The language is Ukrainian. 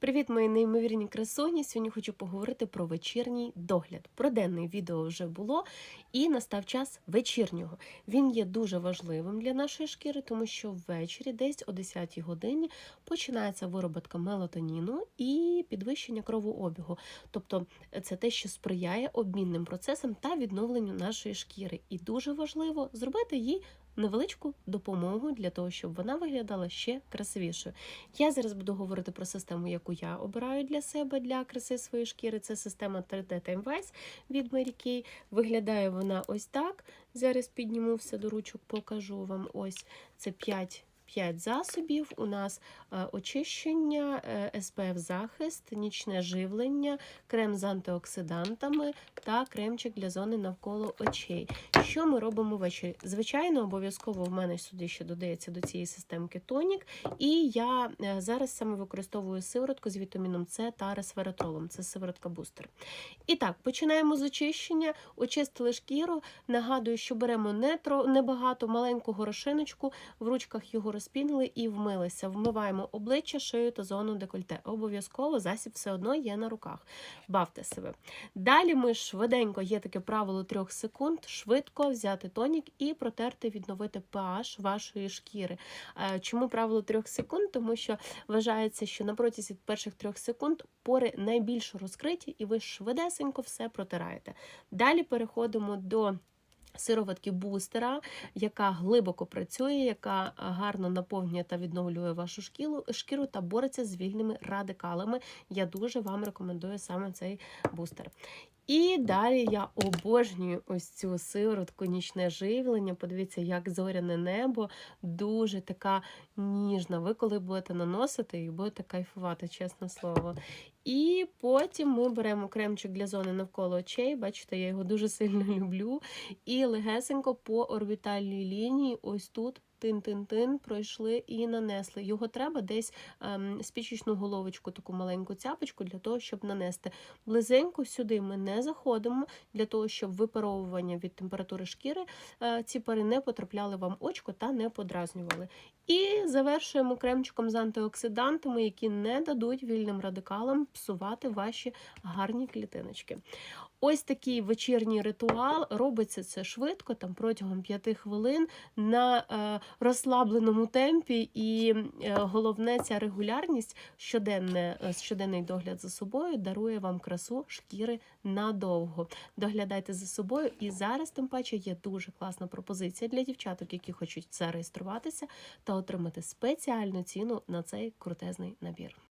Привіт, мої неймовірні красуні! Сьогодні хочу поговорити про вечірній догляд. Про денний відео вже було, і настав час вечірнього. Він є дуже важливим для нашої шкіри, тому що ввечері, десь о 10 годині, починається вироботка мелатоніну і підвищення кровообігу. Тобто це те, що сприяє обмінним процесам та відновленню нашої шкіри. І дуже важливо зробити їй невеличку допомогу для того, щоб вона виглядала ще красивішою. Я зараз буду говорити про систему, яку я обираю для себе для краси своєї шкіри. Це система 3D Time від Mary Kay. Виглядає вона ось так. Зараз піднімуся до ручок, покажу вам. Ось це 5 5 засобів. У нас е, очищення, е, SPF захист, нічне живлення, крем з антиоксидантами та кремчик для зони навколо очей. Що ми робимо ввечері? Звичайно, обов'язково в мене сюди ще додається до цієї системки тонік, і я е, зараз саме використовую сиворотку з вітаміном С та ресвератролом. Це сиворотка бустер. І так, починаємо з очищення, очистили шкіру. Нагадую, що беремо небагато маленьку горошиночку, в ручках його розпінили і вмилися. Вмиваємо обличчя, шию та зону декольте. Обов'язково засіб все одно є на руках. Бавте себе. Далі ми швиденько, є таке правило трьох секунд, швидко взяти тонік і протерти, відновити pH вашої шкіри. Е, Чому правило трьох секунд? Тому що вважається, що на протязі перших трьох секунд пори найбільш розкриті, і ви швидесенько все протираєте. Далі переходимо до сироватки бустера, яка глибоко працює, яка гарно наповнює та відновлює вашу шкіру, шкіру та бореться з вільними радикалами. Я дуже вам рекомендую саме цей бустер. І далі я обожнюю ось цю сиворотку, нічне живлення. Подивіться, як зоряне небо, дуже така ніжна. Ви коли будете наносити і будете кайфувати, чесне слово. І потім ми беремо кремчик для зони навколо очей. Бачите, я його дуже сильно люблю. І легесенько по орбітальній лінії, ось тут. Тин-тин-тин, пройшли і нанесли. Його треба десь ем, спічечну головочку, таку маленьку цяпочку, для того, щоб нанести. Близенько сюди ми не заходимо, для того, щоб випаровування від температури шкіри е, ці пари не потрапляли вам очко та не подразнювали. І завершуємо кремчиком з антиоксидантами, які не дадуть вільним радикалам псувати ваші гарні клітиночки. Ось такий вечірній ритуал. Робиться це швидко, там протягом 5 хвилин на е, розслабленому темпі, і е, головне, ця регулярність, щоденне, е, щоденний догляд за собою дарує вам красу шкіри надовго. Доглядайте за собою, і зараз, тим паче, є дуже класна пропозиція для дівчаток, які хочуть зареєструватися отримати спеціальну ціну на цей крутезний набір.